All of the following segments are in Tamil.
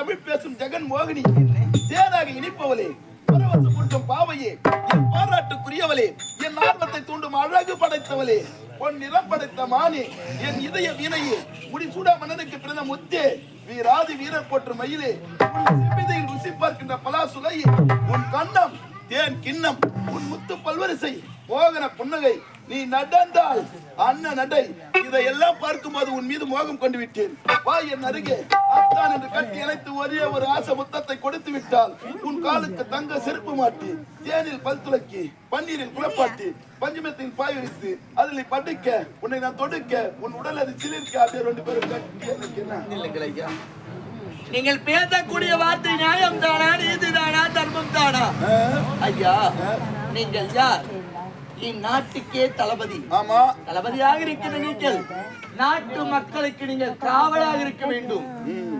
தமிழ் பேசும் ஜெகன் மோகினி. தேனாக இனிப்பவளே பரவசம் ஊட்டும் பாவையே என் பாராட்டுக்குரியவளே என் ஆர்வத்தை தூண்டும் அழகு படைத்தவளே பொன் நிறம் படைத்த மானே என் இதய வீணையே முடிசூடா மன்னனுக்கு பிறந்த முத்தே வீராதி வீரர் போற்று மயிலே உன் செவ்விதையில் ருசி பார்க்கின்ற பலாசுலையே உன் கண்ணம் தேன் கிண்ணம் உன் முத்து பல்வரிசை மோகன புன்னகை நீ நடந்தால் அண்ணன் நடை. இதையெல்லாம் பார்க்கும்போது உன் மீது மோகம் கொண்டு விட்டேன். வா என் அருகே. அத்தான் என்று கட்டி அணைத்து ஒரே ஒரு ஆசை முத்தத்தை கொடுத்து விட்டால் உன் காலுக்கு தங்க செருப்பு மாட்டி தேனில் பல் துளக்கி பன்னீரில் குளப்பாட்டி பஞ்சமத்தில் பாய் வைத்து அதில் படுக்க உன்னை நான் தொடுக்க உன் உடல் அது சிலிர்க்க அப்படியே ரெண்டு பேரும் கட்டி எனக்கு நீங்கள் பேசக்கூடிய வார்த்தை நியாயம் தானா நீதி தானா தர்மம் தானா ஐயா நீங்கள் யார்? இந்நாட்டுக்கே தளபதி. ஆமா. தளபதியாக இருக்கிற நீங்கள் நாட்டு மக்களுக்கு நீங்கள் காவலாக இருக்க வேண்டும்.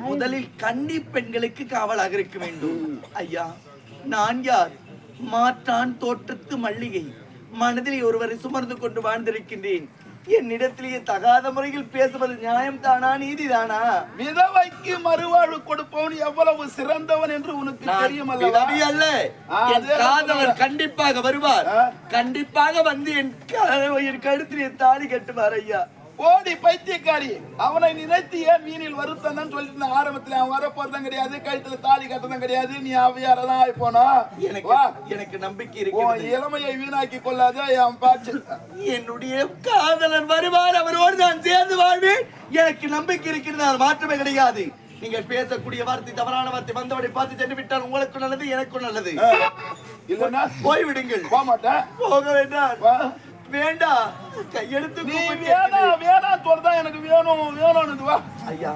முதலில் கன்னி பெண்களுக்கு காவலாக இருக்க வேண்டும். ஐயா நான் யார்? மாற்றான் தோற்றத்து மல்லிகை. மனதில் ஒருவரை சுமர்ந்து கொண்டு வாழ்ந்திருக்கின்றேன். என்னிடத்திலேயே தகாத முறையில் பேசுவது நியாயம் தானா நீதிதானா? விதவைக்கு மறுவாழ்வு கொடுப்பவன் எவ்வளவு சிறந்தவன் என்று உனக்கு தெரியும் அல்ல. சொல்றேன். கண்டிப்பாக வருவார். கண்டிப்பாக வந்து என் கழுத்தில் தாலி கட்டுவார் ஐயா. ஓடி பைத்தியக்காரி. அவனை நினைத்து ஏன் மீனில் வருத்தம் சொல்லிட்டு ஆரம்பத்துல அவன் வர போறதும் கிடையாது கழுத்துல தாலி கட்டதும் கிடையாது நீ அவையாரதான் ஆகி போனா? எனக்கு எனக்கு நம்பிக்கை உன் இருக்கிறது. இளமையை வீணாக்கி கொள்ளாத என் பாச்சு. என்னுடைய காதலன் வருவார் அவரோடு நான் சேர்ந்து வாழ்வேன். எனக்கு நம்பிக்கை இருக்கிறது மாற்றமே கிடையாது. நீங்கள் பேசக்கூடிய வார்த்தை தவறான வார்த்தை வந்தவரை பார்த்து சென்று விட்டால் உங்களுக்கு நல்லது எனக்கும் நல்லது. இல்லன்னா போய்விடுங்கள். போக மாட்டேன் போக வேண்டாம். வேண்டாம் கூப்பிட்டு வேணாம் வேணாம் சொல்றதா எனக்கு வேணும் வேணும்னு வா. ஐயா?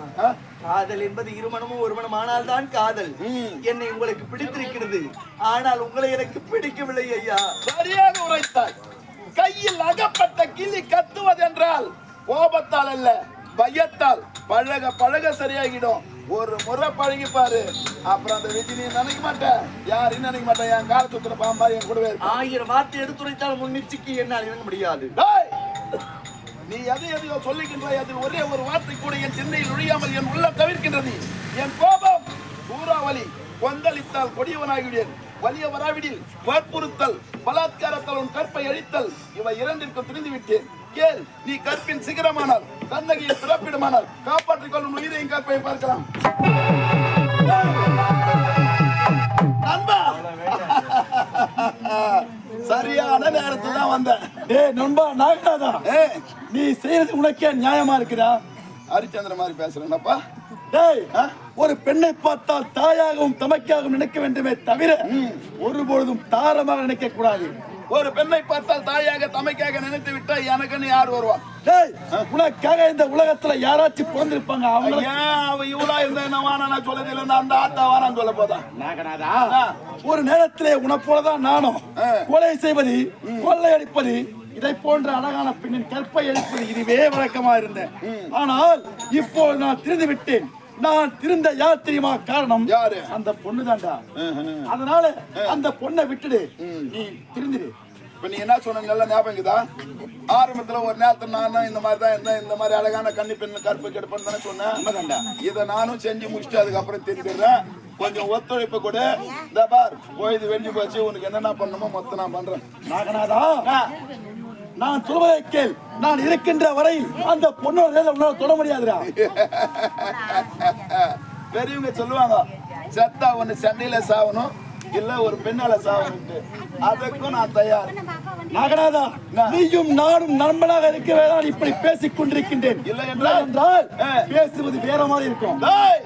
காதல் என்பது இருமனமும் ஒருமனம் ஆனால் தான் காதல். என்னை உங்களுக்கு பிடித்திருக்கிறது. ஆனால் உங்களை எனக்கு பிடிக்கவில்லை ஐயா. சரியாக உரைத்தாய். கையில் அகப்பட்ட கிளி கத்துவதென்றால் கோபத்தால் அல்ல பயத்தால். பழக பழக சரியாகிடும். ஒரு முறை பழகி பாரு. அப்புறம் அந்த விஜய் நீ நினைக்க மாட்டேன் யாரையும் நினைக்க மாட்டேன் என் கால சுத்துற பாம்பா என் கூடவே. ஆயிரம் வார்த்தை எடுத்துரைத்தால் முன் நிச்சயிக்கு என்னால் இறங்க முடியாது. டேய்! நீ எதை எதையோ சொல்லுகின்றாய் அதில் ஒரே ஒரு வார்த்தை கூட என் சிந்தையில் நுழையாமல் என் உள்ளம் தவிர்க்கின்றது என் கோபம் சூறாவளி கொந்தளித்தால் கொடியவனாகிவிடேன். வலிய வராவிடில் வற்புறுத்தல் பலாத்காரத்தால் உன் கற்பை அழித்தல் இவை இரண்டிற்கும் துணிந்து விட்டேன் கேள். நீ கற்பின் சிகரமானால் கண்ணகியின் பிறப்பிடமானால் காப்பாற்றிக் கொள்ளும் உயிரையும் கற்பை பார்க்கலாம்? நண்பா! சரியான நேரத்துல தான் வந்தேன். டேய் நண்பா நாகராஜா நீ செய்யறது உனக்கே நியாயமா இருக்குதா? ஹரிச்சந்திர மாதிரி பேசுறேன்னப்பா டேய் ஒரு பெண்ணை பார்த்தால் தாயாகவும் தமைக்காகவும் நினைக்க வேண்டுமே தவிர ஒருபொழுதும் தாரமாக நினைக்க கூடாது. ஒரு பெண்ணை பார்த்தால் தாயாக தமைக்காக நினைத்து விட்டா எனக்குன்னு யார் வருவா? டேய் உனக்காக இந்த உலகத்துல யாராச்சும் பிறந்திருப்பாங்க? அவங்க ஏன் அவ இவளா இருந்தா என்ன வானா நான் சொல்லது இல்ல அந்த ஆத்தா வானான்னு சொல்ல போதா? நாகநாதா ஒரு நேரத்திலே உன போலதான் நானும். கொலை செய்வது கொள்ளையடிப்பது இதை போன்ற அழகான பெண்ணின் கற்பை அளிப்பது இதுவே வழக்கமா இருந்தேன். ஆனால் இப்போ நான் திரிந்து விட்டேன். நான் திருந்த யார் தெரியுமா காரணம்? யாரு? அந்த பொண்ணு தான்டா அதனால அந்த பொண்ணை விட்டுடு. நீ திருந்திடு. இப்ப நீ என்ன சொன்ன நல்ல ஞாபகம் இருக்குதா? ஆரம்பத்துல ஒரு நேரத்துல நானும் இந்த மாதிரி தான் இருந்தேன். இந்த மாதிரி அழகான கண்ணி பெண் கருப்பு கெடுப்பேன்னு தானே சொன்னேன். இதை நானும் செஞ்சு முடிச்சுட்டு அதுக்கப்புறம் திரும்பிடுறேன். கொஞ்சம் ஒத்துழைப்பு கூட. இந்த பார் போய் வெஞ்சு போச்சு. உனக்கு என்னென்ன பண்ணணுமோ மொத்தம் நான் பண்றேன். நாகநாதா நான் சொல்வதை கேள். நான் இருக்கின்ற வரையில் அந்த பொண்ணோட உன்னால தொட முடியாதுடா. பெரியவங்க சொல்லுவாங்க செத்தா ஒண்ணு சண்டையில சாவணும். இல்ல ஒரு பெண்ணால சாவணும் அதுக்கும் நான் தயார். என்ன? நீயும் நானும் நண்பனாக இருக்கவே நான் இப்படி பேசிக் கொண்டிருக்கின்றேன். இல்லை என்றால்? பேசுவது வேற மாதிரி இருக்கும். டேய்,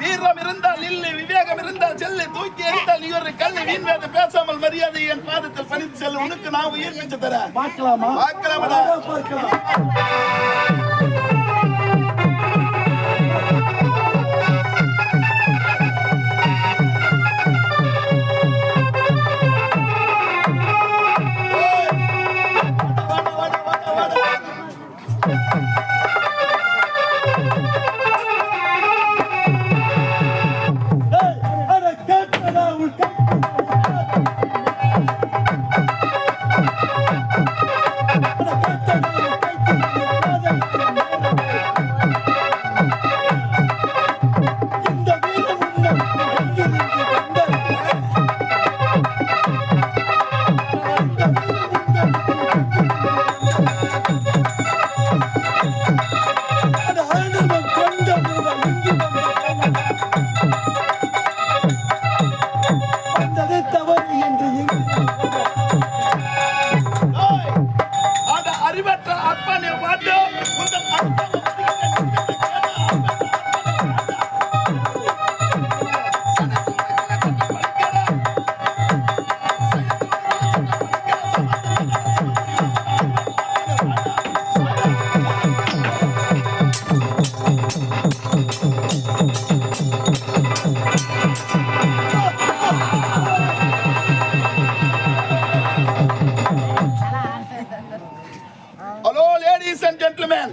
வீரம் இருந்தால் இல்லை விவேகம் இருந்தால் செல்லு தூக்கி எறிந்தால் நீ ஒரு கல்வி வீண் பேசாமல் மரியாதை என் பாதத்தில் பணித்து செல்லு. உனக்கு நான் உயிர் மிச்ச தரேன். பார்க்கலாமா? பார்க்கலாமாடா? பார்க்கலாம். Yeah. லேடிஸ் அண்ட் ஜென்டில்மேன்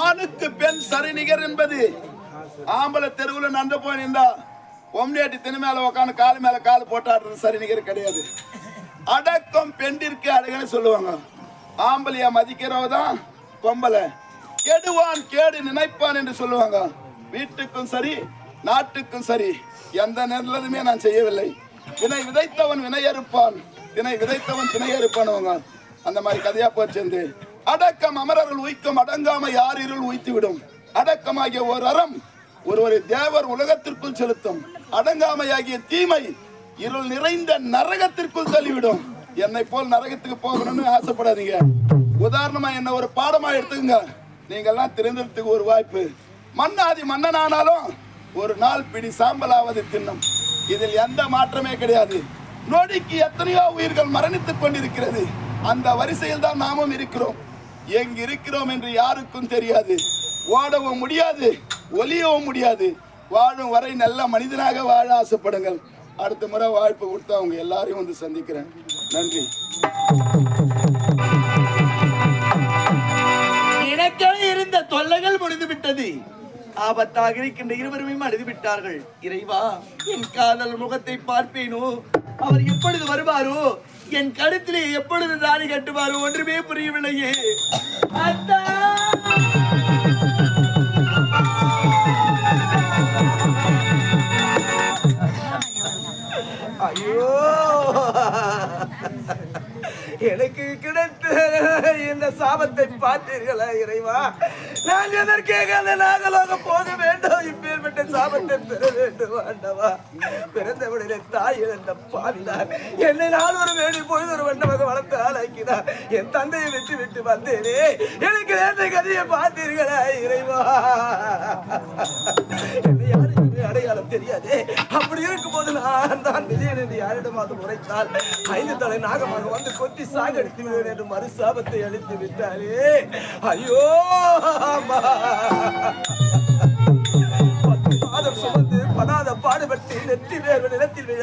ஆணுக்கு பெண் சரிநிகர் என்பது ஆம்பளை தெருவில் நடந்து போய் நின்றா பொம்னேட்டி தின மேல உட்காந்து காலு மேல கால் போட்டாடுறது சரிநிகர் கிடையாது. அடக்கம் பெண்டிற்கு அழகுன்னு சொல்லுவாங்க. ஆம்பளைய மதிக்கிறவ தான் பொம்பளை. கெடுவான் கேடு நினைப்பான் என்று சொல்லுவாங்க. வீட்டுக்கும் சரி நாட்டுக்கும் சரி எந்த நல்லதுமே நான் செய்யவில்லை. வினை விதைத்தவன் வினையறுப்பான் வினை விதைத்தவன் திணையறுப்பானுவங்க அந்த மாதிரி கதையா போச்சு அடக்கம் அமரர்கள் உயிக்கும் அடங்காம யார் இருள் உய்த்துவிடும். அடக்கமாகிய ஒரு அறம் ஒருவரை தேவர் உலகத்திற்குள் செலுத்தும். அடங்காமையாகிய தீமை இருள் நிறைந்த நரகத்திற்குள் தள்ளிவிடும். என்னை போல் நரகத்துக்கு போகணும்னு ஆசைப்படாதீங்க. உதாரணமா என்ன ஒரு பாடமா எடுத்துக்கங்க. நீங்கெல்லாம் திருந்தறதுக்கு ஒரு வாய்ப்பு. மன்னாதி மன்னனானாலும் ஒரு நாள் பிடி சாம்பலாவது தின்னும். இதில் எந்த மாற்றமே கிடையாது. நொடிக்கு எத்தனையோ உயிர்கள் மரணித்துக் கொண்டிருக்கிறது. அந்த வரிசையில் தான் நாமும் இருக்கிறோம். எங்க இருக்கிறோம் என்று யாருக்கும் தெரியாது. ஓடவும் முடியாது ஒலியவும் முடியாது. வாழும் வரை நல்ல மனிதனாக வாழ ஆசைப்படுங்கள். அடுத்த முறை வாய்ப்பு கொடுத்து அவங்க எல்லாரையும் வந்து சந்திக்கிறேன். நன்றி. எனக்கென இருந்த தொல்லைகள் முடிந்து விட்டது. ஆபத்தாக இருக்கின்ற இருவருமே அழுது விட்டார்கள். இறைவா என் காதல் முகத்தை பார்ப்பேனோ? அவர் எப்பொழுது வருவாரோ? என் கழுத்திலே எப்பொழுது தாடி கட்டுவாரோ ஒன்றுமே புரியவில்லையே. அத்தா! ஐயோ! எனக்கு கிடைத்த இந்த சாபத்தை பார்த்தீர்களா இறைவா? நான் எதற்காக அந்த நாகலோக போக வேண்டும். இப்பேற்பட்ட சாபத்தை பெற வேண்டும் ஆண்டவா. பிறந்தவுடனே தாய் இழந்த பாவினார் என்னை நான் ஒரு வேடி போய் ஒரு வண்டமாக வளர்த்து ஆளாக்கினார். என் தந்தையை விட்டு விட்டு வந்தேனே. எனக்கு நேர்ந்த கதையை பார்த்தீர்களா இறைவா? என்னை யாருக்குமே அடையாளம் தெரியாது. அப்படி இருக்கும்போது நான் தான் விஜயன் என்று யாரிடமாவது உரைத்தால் ஐந்து தலை நாகமாக வந்து கொத்தி சாகடித்து விடுவேன் என்று மறு சாபத்தை அளித்து விட்டாரே ஐயோ! அம்மா. சுமந்து படாத பாடுபட்டு நெற்றி வேர்வை நிலத்தில் விழ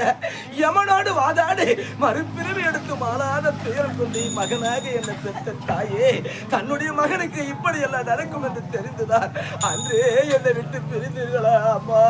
யமனோடு வாதாடு மறுபிறவி எடுத்து மாறாத துயரம் கொண்டு மகனாக என்னை பெற்ற தாயே தன்னுடைய மகனுக்கு இப்படி எல்லாம் நடக்கும் என்று தெரிந்துதான் அன்றே என்னை விட்டு பிரிந்தீர்களா அம்மா